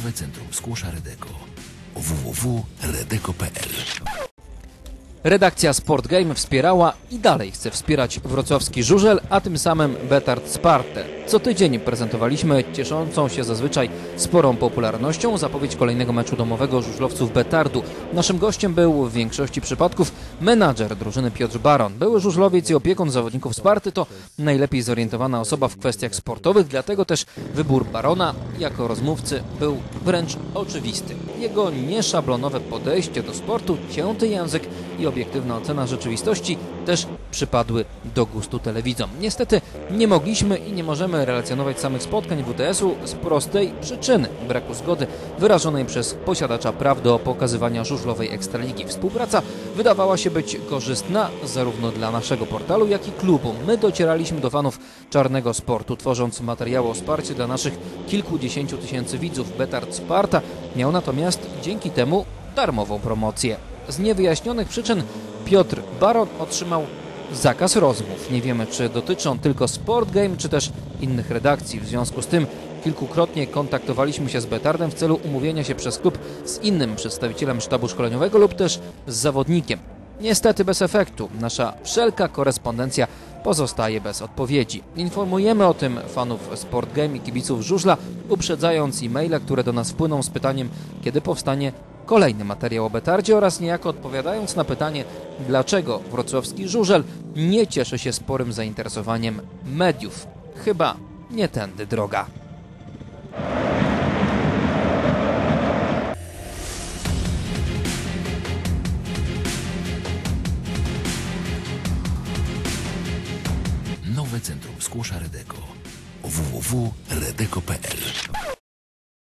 Handlowe Centrum Skłosza Redeko. Www.redeko.pl Redakcja Sport Game wspierała i dalej chce wspierać wrocławski żużel, a tym samym Betard Spartę. Co tydzień prezentowaliśmy cieszącą się zazwyczaj sporą popularnością zapowiedź kolejnego meczu domowego żużlowców Betardu. Naszym gościem był w większości przypadków menadżer drużyny Piotr Baron. Były żużlowiec i opiekun zawodników Sparty to najlepiej zorientowana osoba w kwestiach sportowych, dlatego też wybór Barona jako rozmówcy był wręcz oczywisty. Jego nieszablonowe podejście do sportu, cięty język i obiektywna ocena rzeczywistości też przypadły do gustu telewidzom. Niestety nie mogliśmy i nie możemy relacjonować samych spotkań WTS-u z prostej przyczyny braku zgody wyrażonej przez posiadacza praw do pokazywania żużlowej ekstraligi. Współpraca wydawała się być korzystna zarówno dla naszego portalu, jak i klubu. My docieraliśmy do fanów czarnego sportu, tworząc materiały o wsparcie dla naszych kilkudziesięciu tysięcy widzów. Betard Sparta miał natomiast dzięki temu darmową promocję. Z niewyjaśnionych przyczyn Piotr Baron otrzymał zakaz rozmów. Nie wiemy, czy dotyczy on tylko Sport Game, czy też innych redakcji. W związku z tym kilkukrotnie kontaktowaliśmy się z Betardem w celu umówienia się przez klub z innym przedstawicielem sztabu szkoleniowego lub też z zawodnikiem. Niestety bez efektu. Nasza wszelka korespondencja pozostaje bez odpowiedzi. Informujemy o tym fanów Sport Game i kibiców żużla, uprzedzając e-maile, które do nas wpłyną z pytaniem, kiedy powstanie kolejny materiał o Betardzie oraz niejako odpowiadając na pytanie, dlaczego wrocławski żużel nie cieszy się sporym zainteresowaniem mediów. Chyba nie tędy droga. Nowe Centrum Skłosza Redeko www.redeko.pl